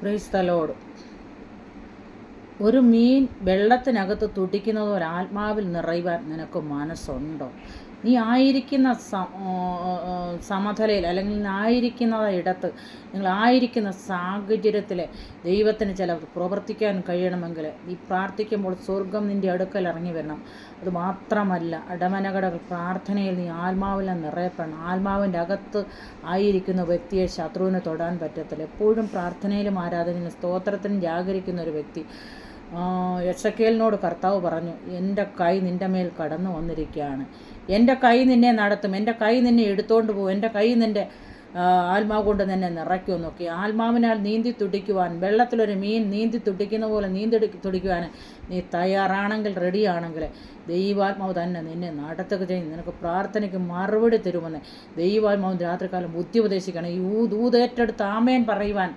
ക്രൈസ്തലോട് ഒരു മീൻ വെള്ളത്തിനകത്ത് തുടിക്കുന്നത് ഒരു ആത്മാവിൽ നിറയുവാൻ നിനക്ക് മനസ്സുണ്ടോ? നീ ആയിരിക്കുന്ന സമതലയിൽ അല്ലെങ്കിൽ ആയിരിക്കുന്ന ഇടത്ത് നിങ്ങൾ ആയിരിക്കുന്ന സാഹചര്യത്തിൽ ദൈവത്തിന് ചില പ്രവർത്തിക്കാൻ കഴിയണമെങ്കിൽ നീ പ്രാർത്ഥിക്കുമ്പോൾ സ്വർഗം നിന്റെ അടുക്കൽ ഇറങ്ങി വരണം. അത് മാത്രമല്ല ഇടമനകടകൾ പ്രാർത്ഥനയിൽ നീ ആത്മാവിൽ നിറയപ്പെടണം. ആത്മാവിന്റെ അകത്ത് ആയിരിക്കുന്ന വ്യക്തിയെ ശത്രുവിനെ തൊടാൻ പറ്റത്തില്ല. എപ്പോഴും പ്രാർത്ഥനയിലും ആരാധനയിലും സ്തോത്രത്തിനും ജാഗരിക്കുന്ന ഒരു വ്യക്തി യക്ഷക്കേലിനോട് കർത്താവ് പറഞ്ഞു എന്റെ കൈ നിന്റെ മേൽ കടന്നു വന്നിരിക്കുകയാണ്. എന്റെ കൈ നിന്നെ നടത്തും. എന്റെ കൈ നിന്നെ എടുത്തോണ്ട് പോകും. എന്റെ കൈ നിന്റെ ആത്മാവ് കൊണ്ട് നിന്നെ നോക്കി ആത്മാവിനാൽ നീന്തി തുടിക്കുവാൻ വെള്ളത്തിലൊരു മീൻ നീന്തി തുടിക്കുന്ന പോലെ നീന്തി തുടിക്കുവാൻ നീ തയ്യാറാണെങ്കിൽ റെഡിയാണെങ്കിൽ ദൈവാത്മാവ് തന്നെ നിന്നെ നടത്തുക ചെയ്യും. നിനക്ക് പ്രാർത്ഥനയ്ക്ക് മറുപടി തരുമെന്ന് ദൈവാത്മാവ് രാത്രികാലം ബുദ്ധി ഉപദേശിക്കണം ഈ ഊത് ഊതേറ്റെടുത്ത് ആമേൻ പറയുവാൻ